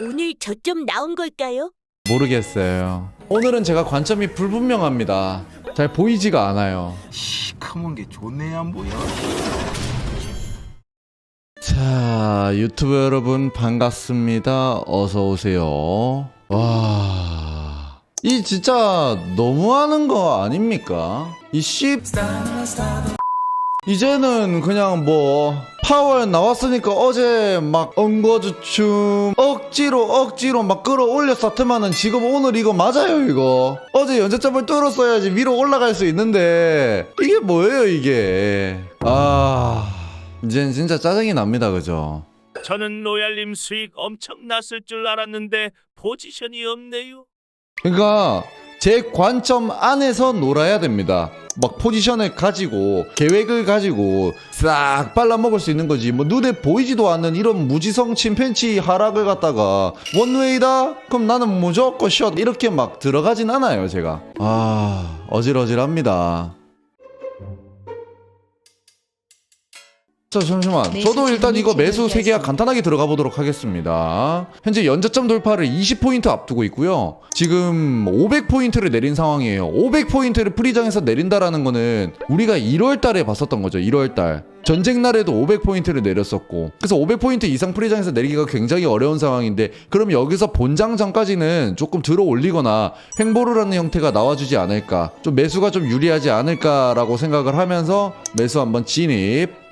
오늘 저점 나온 걸까요? 모르겠어요. 오늘은 제가 관점이 불분명합니다. 잘 보이지가 않아요. 시커먼 게 좋네 안 보여. 자, 유튜브 여러분 반갑습니다. 어서 오세요. 와. 이 진짜 너무하는 거 아닙니까? 이 씨. 이제는 그냥 뭐 파월 나왔으니까 어제 막 엉거주춤 억지로 억지로 막 끌어올려 쌌더만은 지금 오늘 이거 맞아요 이거 어제 연재점을 뚫었어야지 위로 올라갈 수 있는데 이게 뭐예요 이게 아 이젠 진짜 짜증이 납니다 그죠 저는 로얄님 수익 엄청 났을 줄 알았는데 포지션이 없네요. 그러니까 제 관점 안에서 놀아야 됩니다. 막 포지션을 가지고 계획을 가지고 싹 빨라먹을 수 있는 거지. 뭐 눈에 보이지도 않는 이런 무지성 침팬치 하락을 갖다가 원웨이다? 그럼 나는 무조건 샷. 이렇게 막 들어가진 않아요 제가. 아 어질어질합니다 자 잠시만. 저도 일단 이거 매수 제공되었습니다. 간단하게 들어가 보도록 하겠습니다. 현재 연저점 돌파를 20포인트 앞두고 있고요. 지금 500포인트를 내린 상황이에요. 500포인트를 프리장에서 내린다라는 거는 우리가 1월 달에 봤었던 거죠 1월 달. 전쟁 날에도 500포인트를 내렸었고. 그래서 500포인트 이상 프리장에서 내리기가 굉장히 어려운 상황인데 그럼 여기서 본장 전까지는 조금 들어 올리거나 횡보를 하는 형태가 나와주지 않을까 좀 매수가 좀 유리하지 않을까라고 생각을 하면서 매수 한번 진입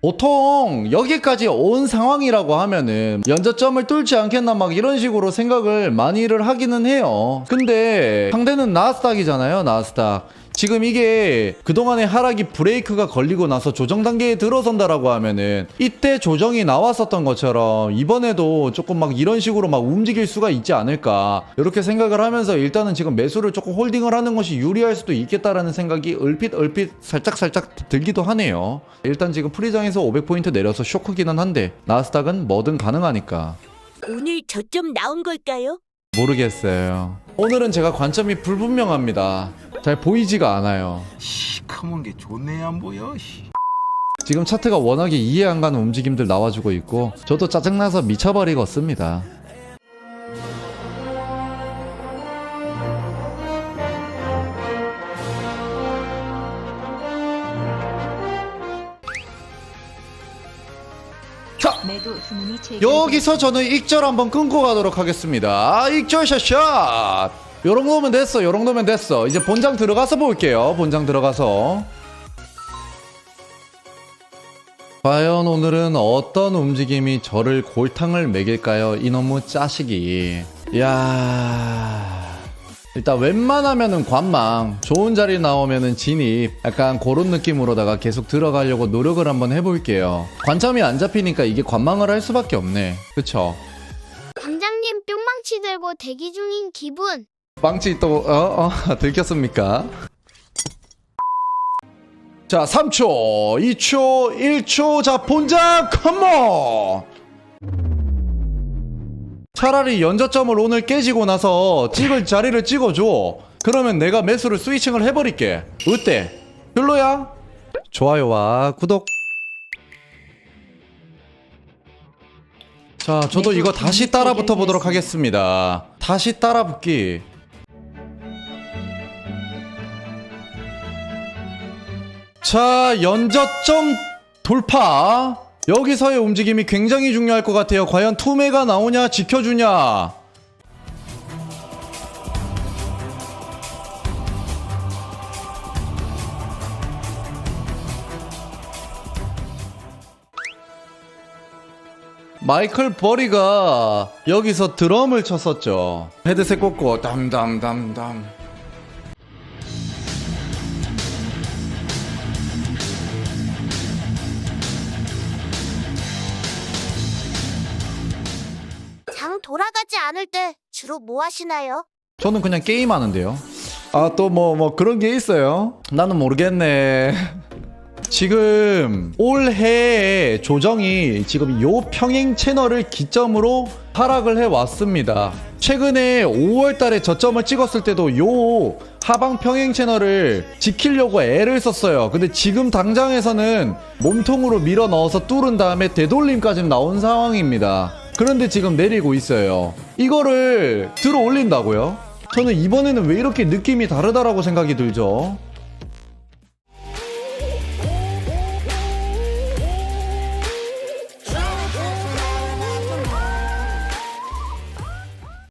보통 여기까지 온 상황이라고 하면은 연저점을 뚫지 않겠나 막 이런 식으로 생각을 많이를 하기는 해요. 근데 상대는 나스닥이잖아요, 나스닥. 지금 이게 그동안의 하락이 브레이크가 걸리고 나서 조정 단계에 들어선다라고 하면은 이때 조정이 나왔었던 것처럼 이번에도 조금 막 이런 식으로 막 움직일 수가 있지 않을까 이렇게 생각을 하면서 일단은 지금 매수를 조금 홀딩을 하는 것이 유리할 수도 있겠다라는 생각이 얼핏 얼핏 살짝 살짝 들기도 하네요. 일단 지금 프리장에서 500포인트 내려서 쇼크기는 한데 나스닥은 뭐든 가능하니까 오늘 저점 나온 걸까요? 모르겠어요. 오늘은 제가 관점이 불분명합니다. 잘 보이지가 않아요. 시커먼 게 좋네 안 보여. 씨. 지금 차트가 워낙에 이해 안 가는 움직임들 나와주고 있고 저도 짜증나서 미쳐버리겠습니다. 여기서 저는 익절 한번 끊고 가도록 하겠습니다. 아, 익절 샷샷. 요런 놈면 됐어. 요런 놈면 됐어. 이제 본장 들어가서 볼게요. 본장 들어가서. 과연 오늘은 어떤 움직임이 저를 골탕을 먹일까요? 이놈의 짜식이. 야 일단 웬만하면은 관망, 좋은 자리 나오면은 진입, 약간 그런 느낌으로다가 계속 들어가려고 노력을 한번 해볼게요. 관점이 안 잡히니까 이게 관망을 할 수밖에 없네. 그쵸? 광장님 뿅망치 들고 대기 중인 기분. 빵치 또, 어, 어, 들켰습니까? 자, 3초, 2초, 1초, 자, 본장, 컴온! 차라리 연저점을 오늘 깨지고 나서 찍을 자리를 찍어줘. 그러면 내가 매수를 스위칭을 해버릴게. 어때? 별로야? 좋아요와 구독. 자, 저도 이거 다시 따라 붙어 보도록 하겠습니다. 다시 따라 붙기. 자, 연저점 돌파. 여기서의 움직임이 굉장히 중요할 것 같아요. 과연 투매가 나오냐, 지켜주냐. 마이클 버리가 여기서 드럼을 쳤었죠. 헤드셋 꽂고 담담담담. 돌아가지 않을 때 주로 뭐 하시나요? 저는 그냥 게임 하는데요. 아, 또 뭐, 뭐 그런 게 있어요? 나는 모르겠네. 지금 올해의 조정이 지금 요 평행 채널을 기점으로 하락을 해 왔습니다. 최근에 5월 달에 저점을 찍었을 때도 요 하방 평행 채널을 지키려고 애를 썼어요. 근데 지금 당장에서는 몸통으로 밀어 넣어서 뚫은 다음에 되돌림까지 나온 상황입니다. 그런데 지금 내리고 있어요. 이거를 들어 올린다고요? 저는 이번에는 왜 이렇게 느낌이 다르다라고 생각이 들죠?